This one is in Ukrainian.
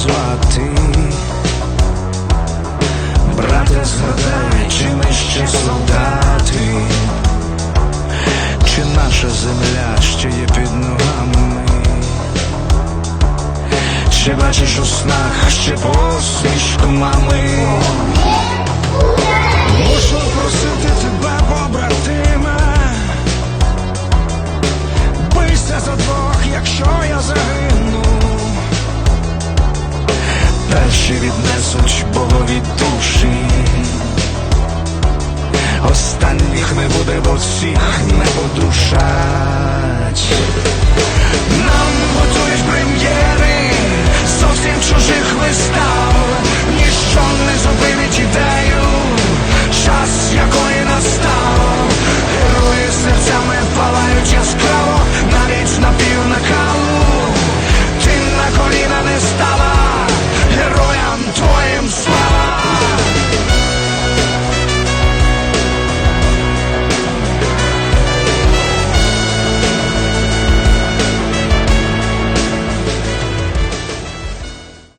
звати, брате, згадай, чи ми ще солдати, чи наша земля ще є під ногами, Ще бачиш у снах, ще посмішку мами. Перші віднесуть богові душі. Останніх не буде, бо всіх не подушать.